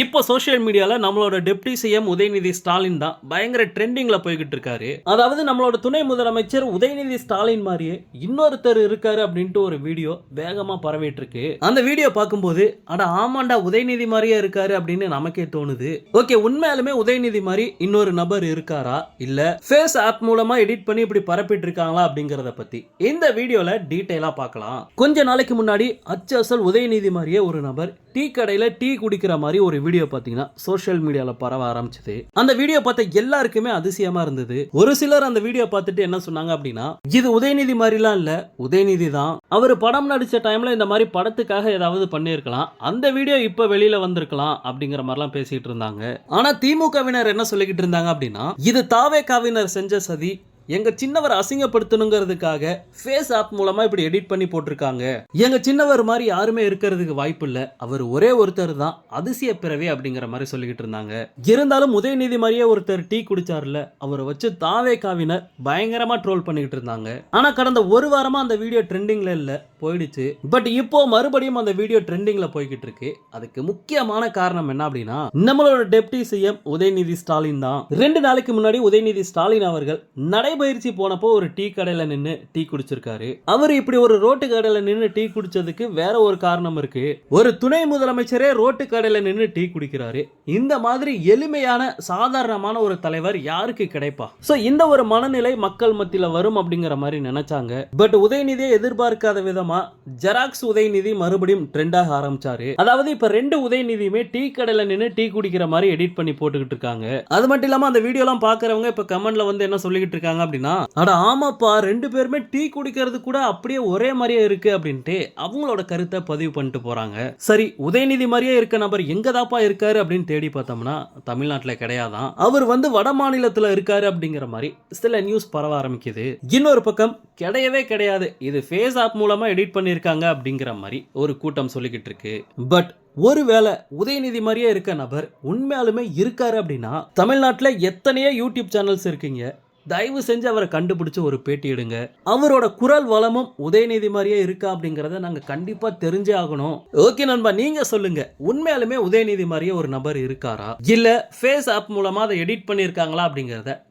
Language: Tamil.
இப்போ சோஷியல் மீடியாவில் நம்மளோட டெப்டி சிஎம் உதயநிதி ஸ்டாலின் தான் பயங்கர ட்ரெண்டிங்கில் போய்கிட்டு இருக்காரு. அதாவது நம்மளோட துணை முதலமைச்சர் உதயநிதி ஸ்டாலின் மாதிரியே இன்னொருத்தர் இருக்காரு அப்படின்ட்டு ஒரு வீடியோ வேகமாக பரவிட்டு இருக்கு அந்த வீடியோ பார்க்கும்போது அட ஆமாண்டா உதயநிதி மாதிரியே இருக்காரு அப்படின்னு நமக்கே தோணுது. ஓகே உண்மையாலுமே உதயநிதி மாதிரி இன்னொரு நபர் இருக்காரா? இல்லை ஃபேஸ் ஆப் மூலமாக எடிட் பண்ணி இப்படி பரப்பிட்டு இருக்காங்களா அப்படிங்கிறத பற்றி இந்த வீடியோவில் டீட்டெயிலாக பார்க்கலாம். கொஞ்ச நாளைக்கு முன்னாடி அச்சு அசல் உதயநிதி மாதிரியே ஒரு நபர் டீ கடையில் டீ குடிக்கிற மாதிரி ஒரு வீடியோ பார்த்தீங்கன்னா சோஷியல் மீடியாவில் பரவ ஆரம்பிச்சது. அந்த வீடியோ பார்த்த எல்லாருக்குமே அதிசயமா இருந்தது. ஒரு சிலர் அந்த வீடியோ பார்த்துட்டு என்ன சொன்னாங்க அப்படின்னா இது உதயநிதி மாதிரிலாம் இல்லை உதயநிதி தான். அவர் படம் நடித்த டைமில் இந்த மாதிரி படத்துக்காக ஏதாவது பண்ணியிருக்கலாம். அந்த வீடியோ இப்போ வெளியில் வந்திருக்கலாம் அப்படிங்கிற மாதிரிலாம் பேசிகிட்டு இருந்தாங்க. ஆனால் திமுகவினர் என்ன சொல்லிக்கிட்டு இருந்தாங்க அப்படின்னா இது தாவே காவினர் செஞ்ச சதி எங்க சின்னவர் அசிங்கப்படுத்தணுங்கிறதுக்காக ஃபேஸ் ஆப் மூலமா இப்படி எடிட் பண்ணி போட்டிருக்காங்க. எங்க சின்னவர் மாதிரி யாருமே இருக்கிறதுக்கு வாய்ப்பு இல்ல. அவர் ஒரே ஒருத்தர் தான் அதிசய பிறவி அப்படிங்கிற மாதிரி சொல்லிக்கிட்டு இருந்தாங்க. இருந்தாலும் உதயநிதி மாதிரியே ஒருத்தர் டீ குடிச்சார்ல அவரை வச்சு தாவே காவினர் பயங்கரமா ட்ரோல் பண்ணிக்கிட்டு இருந்தாங்க. ஆனா கடந்த ஒரு வாரமா அந்த வீடியோ ட்ரெண்டிங்ல இல்லை. போயிடுச்சு. பட் இப்போ மறுபடியும் அந்த வீடியோ ட்ரெண்டிங்ல போய்கிட்டு இருக்கு அதுக்கு முக்கியமான காரணம் என்ன அப்படின்னா நம்மளோட டெப்டி சிஎம் உதயநிதி ஸ்டாலின் தான். ரெண்டு நாளைக்கு முன்னாடி உதயநிதி ஸ்டாலின் அவர்கள் நடைபயிற்சி போனப்போ ஒரு டீ கடையில நின்று டீ குடிச்சிருக்காரு. அவர் இப்படி ஒரு ரோட்டு கடையில நின்று டீ குடிச்சதுக்கு வேற ஒரு காரணம் இருக்கு. ஒரு துணை முதலமைச்சரே ரோட்டு கடையில நின்று டீ குடிக்கிறாரு. இந்த மாதிரி எளிமையான சாதாரணமான ஒரு தலைவர் யாருக்கு கிடைப்பா? சோ இந்த ஒரு மனநிலை மக்கள் மத்தியில வரும் அப்படிங்கிற மாதிரி நினைச்சாங்க. பட் உதயநிதியை எதிர்பார்க்காத விதம் ஜெராக்ஸ் உதயநிதி மறுபடியும் ட்ரெண்டாக ஆரம்பிச்சாரு. அதாவது இப்ப ரெண்டு உதயநிதியுமே டீ கடையில நின்னு டீ குடிக்கிற மாதிரி எடிட் பண்ணி போட்டுக்கிட்டு இருக்காங்க. அது மட்டும் இல்லாம அந்த வீடியோ எல்லாம் பாக்குறவங்க இப்ப கமெண்ட்ல வந்து என்ன சொல்லிக்கிட்டு இருக்காங்க அப்படின்னா அட ஆமாப்பா ரெண்டு பேருமே டீ குடிக்கிறது கூட அப்படியே ஒரே மாதிரியே இருக்கு அப்படின்ட்டு அவங்களோட கருத்தை பதிவு பண்ணிட்டு போறாங்க. சரி உதயநிதி மாதிரியே இருக்க நபர் எங்கதாப்பா இருக்காரு அப்படின்னு தேடி பார்த்தோம்னா தமிழ்நாட்டுல கிடையாதான். அவர் வந்து வட மாநிலத்தில் இருக்காரு அப்படிங்கிற மாதிரி சில நியூஸ் பரவ ஆரம்பிக்குது. இன்னொரு பக்கம் கிடையவே கிடையாது. இது ஃபேஸ் ஆப் மூலமா எடிட் பண்ணியிருக்காங்க அப்படிங்கிற மாதிரி ஒரு கூட்டம் சொல்லிக்கிட்டு இருக்கு. பட் ஒருவேளை உதயநிதி மாதிரியே இருக்க நபர் உண்மையாலுமே இருக்காரு அப்படின்னா தமிழ்நாட்டில் எத்தனையோ யூடியூப் சேனல்ஸ் இருக்கீங்க. தயவு செஞ்சு அவரை கண்டுபிடிச்சு ஒரு பேட்டி எடுங்க. அவரோட குரல் வளமும் உதயநிதி மாதிரியே இருக்கா அப்படிங்கிறத நாங்கள் கண்டிப்பாக தெரிஞ்சே ஆகணும். ஓகே நண்பா நீங்க சொல்லுங்க. உண்மையாலுமே உதயநிதி மாதிரியே ஒரு நபர் இருக்காரா? இல்லை ஃபேஸ் ஆப் மூலமாக அதை எடிட் பண்ணியிருக்காங்களா அப்படிங்கிறத